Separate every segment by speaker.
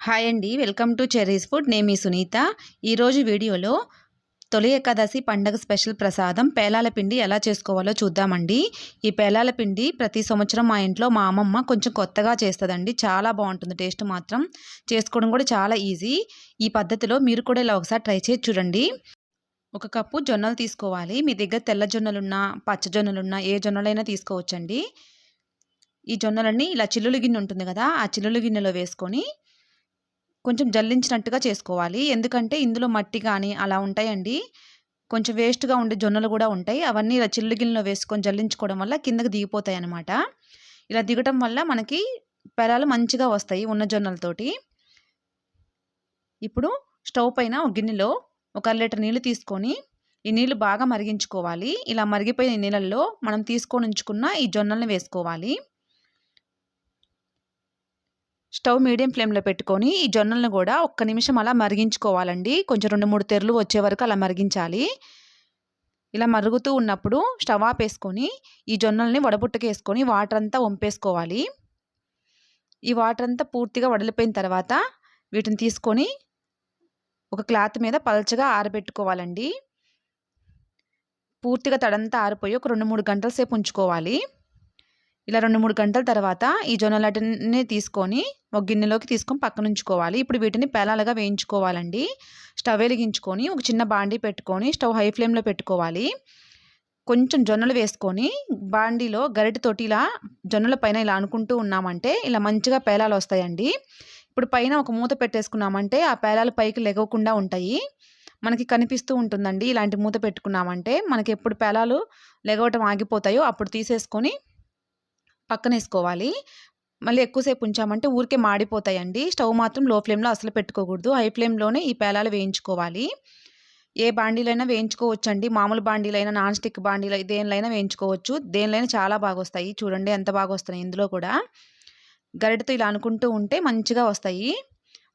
Speaker 1: Hi అండి. Welcome to Cherry's food. నేను మీ సునీత. ఈరోజు వీడియోలో తొలి ఏకాదశి పండగ స్పెషల్ ప్రసాదం పేలాల పిండి ఎలా చేసుకోవాలో చూద్దామండి. ఈ పేలాల పిండి ప్రతి సంవత్సరం మా ఇంట్లో మా అమ్మమ్మ కొంచెం కొత్తగా చేస్తుందండి. చాలా బాగుంటుంది. టేస్ట్ మాత్రం చేసుకోవడం కూడా చాలా ఈజీ. ఈ పద్ధతిలో మీరు కూడా ఇలా ఒకసారి ట్రై చేసి చూడండి. ఒక కప్పు జొన్నలు తీసుకోవాలి. మీ దగ్గర తెల్ల జొన్నలున్నా పచ్చ జొన్నలున్నా ఏ జొన్నలైనా తీసుకోవచ్చండి. ఈ జొన్నలన్నీ ఇలా చిల్లులు గిన్నె ఉంటుంది కదా ఆ చిల్లులు గిన్నెలో వేసుకొని కొంచెం జల్లించినట్టుగా చేసుకోవాలి. ఎందుకంటే ఇందులో మట్టి కానీ అలా ఉంటాయండి. కొంచెం వేస్ట్గా ఉండే జొన్నలు కూడా ఉంటాయి. అవన్నీ ఇలా చిల్లు గిన్నెలో వేసుకొని జల్లించుకోవడం వల్ల కిందకి దిగిపోతాయి అన్నమాట. ఇలా దిగటం వల్ల మనకి పెరాలు మంచిగా వస్తాయి ఉన్న జొన్నలతోటి. ఇప్పుడు స్టవ్ పైన ఒక గిన్నెలో ఒక లీటర్ నీళ్ళు తీసుకొని ఈ నీళ్ళు బాగా మరిగించుకోవాలి. ఇలా మరిగిపోయిన నీళ్ళల్లో మనం తీసుకొని ఉంచుకున్న ఈ జొన్నల్ని వేసుకోవాలి. స్టవ్ మీడియం ఫ్లేమ్లో పెట్టుకొని ఈ జొన్నలను కూడా ఒక్క నిమిషం అలా మరిగించుకోవాలండి. కొంచెం రెండు మూడు తెరలు వచ్చే వరకు అలా మరిగించాలి. ఇలా మరుగుతూ ఉన్నప్పుడు స్టవ్ ఆపేసుకొని ఈ జొన్నల్ని వడబుట్టకేసుకొని వాటర్ అంతా వంపేసుకోవాలి. ఈ వాటర్ అంతా పూర్తిగా వడలిపోయిన తర్వాత వీటిని తీసుకొని ఒక క్లాత్ మీద పలచగా ఆరబెట్టుకోవాలండి. పూర్తిగా తడంతా ఆరిపోయి ఒక రెండు మూడు గంటల సేపు ఉంచుకోవాలి. ఇలా రెండు మూడు గంటల తర్వాత ఈ జొన్నలటిని తీసుకొని ఒక గిన్నెలోకి తీసుకొని పక్కన ఉంచుకోవాలి. ఇప్పుడు వీటిని పేలాలుగా వేయించుకోవాలండి. స్టవ్ వెలిగించుకొని ఒక చిన్న బాండీ పెట్టుకొని స్టవ్ హై ఫ్లేమ్లో పెట్టుకోవాలి. కొంచెం జొన్నలు వేసుకొని బాండీలో గరిటెతోటి ఇలా జొన్నల పైన ఇలా అనుకుంటూ ఉన్నామంటే ఇలా మంచిగా పేలాలు వస్తాయండి. ఇప్పుడు పైన ఒక మూత పెట్టేసుకున్నామంటే ఆ పేలాలు పైకి లెగవకుండా ఉంటాయి. మనకి కనిపిస్తూ ఉంటుందండి. ఇలాంటి మూత పెట్టుకున్నామంటే మనకి ఎప్పుడు పేలాలు లెగవటం ఆగిపోతాయో అప్పుడు తీసేసుకొని పక్కన వేసుకోవాలి మళ్ళీ ఎక్కువసేపు ఉంచామంటే ఊరికే మాడిపోతాయండి. స్టవ్ మాత్రం లో ఫ్లేమ్లో అసలు పెట్టుకోకూడదు. హై ఫ్లేమ్లోనే ఈ పేలాలు వేయించుకోవాలి. ఏ బాండీలైనా వేయించుకోవచ్చండి. మామూలు బాండీలైనా నాన్ స్టిక్ బాండీలు దేనిలైనా వేయించుకోవచ్చు. దేనిలైనా చాలా బాగా వస్తాయి చూడండి ఎంత బాగా వస్తున్నాయి ఇందులో కూడా. గరిటతో ఇలా అనుకుంటూ ఉంటే మంచిగా వస్తాయి.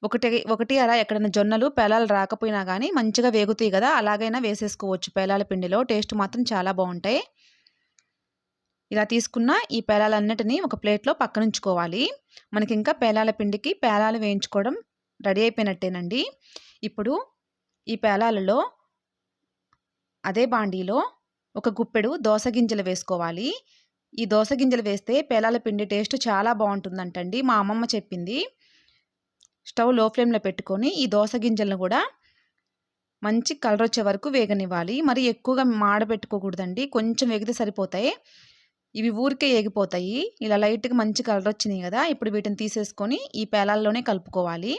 Speaker 1: ఒకటి ఒకటి అలా ఎక్కడైనా జొన్నలు పేలాలు రాకపోయినా కానీ మంచిగా వేగుతాయి కదా. అలాగైనా వేసేసుకోవచ్చు పేలాల పిండిలో. టేస్ట్ మాత్రం చాలా బాగుంటాయి. ఇలా తీసుకున్న ఈ పేలాలన్నిటినీ ఒక ప్లేట్లో పక్కనుంచుకోవాలి. మనకి ఇంకా పేలాల పిండికి పేలాలు వేయించుకోవడం రెడీ అయిపోయినట్టేనండి. ఇప్పుడు ఈ పేలాలలో అదే బాండీలో ఒక గుప్పెడు దోస గింజలు వేసుకోవాలి. ఈ దోస గింజలు వేస్తే పేలాల పిండి టేస్ట్ చాలా బాగుంటుందంటండి మా అమ్మమ్మ చెప్పింది. స్టవ్లో ఫ్లేమ్లో పెట్టుకొని ఈ దోస గింజలను కూడా మంచి కలర్ వచ్చే వరకు వేగనివ్వాలి. మరి ఎక్కువగా మాడబెట్టుకోకూడదండి. కొంచెం వేగితే సరిపోతాయి. ఇవి ఊరికే ఏగిపోతాయి. ఇలా లైట్గా మంచి కలర్ వచ్చినాయి కదా ఇప్పుడు వీటిని తీసేసుకొని ఈ పేలాల్లోనే కలుపుకోవాలి.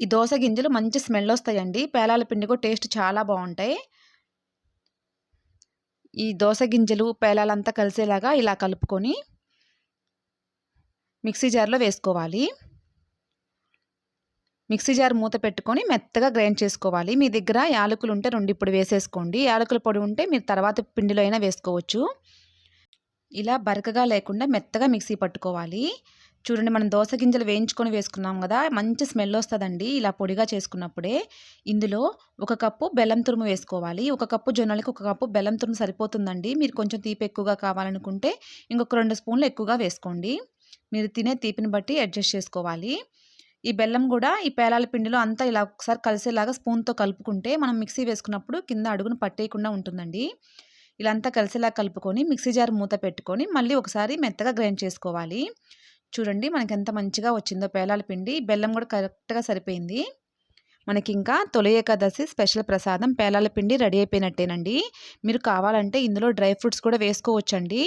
Speaker 1: ఈ దోశ గింజలు మంచి స్మెల్ వస్తాయండి. పేలాల పిండి కూడా టేస్ట్ చాలా బాగుంటాయి. ఈ దోశ గింజలు పేలాలంతా కలిసేలాగా ఇలా కలుపుకొని మిక్సీ జార్లో వేసుకోవాలి. మిక్సీ జార్ మూత పెట్టుకొని మెత్తగా గ్రైండ్ చేసుకోవాలి. మీ దగ్గర యాలకులు ఉంటే రెండు ఇప్పుడు వేసేసుకోండి. యాలకుల పొడి ఉంటే మీరు తర్వాత పిండిలో అయినా వేసుకోవచ్చు. ఇలా బరకగా లేకుండా మెత్తగా మిక్సీ పట్టుకోవాలి. చూడండి మనం దోశ గింజలు వేయించుకొని వేసుకున్నాం కదా మంచి స్మెల్ వస్తుందండి ఇలా పొడిగా చేసుకున్నప్పుడే. ఇందులో ఒక కప్పు బెల్లం తురుము వేసుకోవాలి. ఒక కప్పు జొన్నలకి ఒక కప్పు బెల్లం తురుము సరిపోతుందండి. మీరు కొంచెం తీపి ఎక్కువగా కావాలనుకుంటే ఇంకొక రెండు స్పూన్లు ఎక్కువగా వేసుకోండి. మీరు తినే తీపిని బట్టి అడ్జస్ట్ చేసుకోవాలి. ఈ బెల్లం కూడా ఈ పేలాల పిండిలో అంతా ఇలా ఒకసారి కలిసేలాగా స్పూన్తో కలుపుకుంటే మనం మిక్సీ వేసుకున్నప్పుడు కింద అడుగును పట్టేయకుండా ఉంటుందండి. ఇలా అంతా కలిసేలా కలుపుకొని మిక్సీ జార్ మూత పెట్టుకొని మళ్ళీ ఒకసారి మెత్తగా గ్రైండ్ చేసుకోవాలి. చూడండి మనకి ఎంత మంచిగా వచ్చిందో పేలాల పిండి. బెల్లం కూడా కరెక్ట్గా సరిపోయింది. మనకి ఇంకా తొలి ఏకాదశి స్పెషల్ ప్రసాదం పేలాల పిండి రెడీ అయిపోయినట్టేనండి. మీరు కావాలంటే ఇందులో డ్రై ఫ్రూట్స్ కూడా వేసుకోవచ్చండి.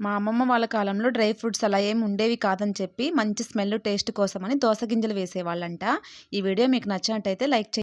Speaker 1: మా అమ్మమ్మ వాళ్ళ కాలంలో డ్రై ఫ్రూట్స్ అలా ఏమి ఉండేవి కాదని చెప్పి మంచి స్మెల్ టేస్ట్ కోసమని దోస గింజలు వేసేవాళ్ళంట. ఈ వీడియో మీకు నచ్చినట్టయితే లైక్ చేయండి.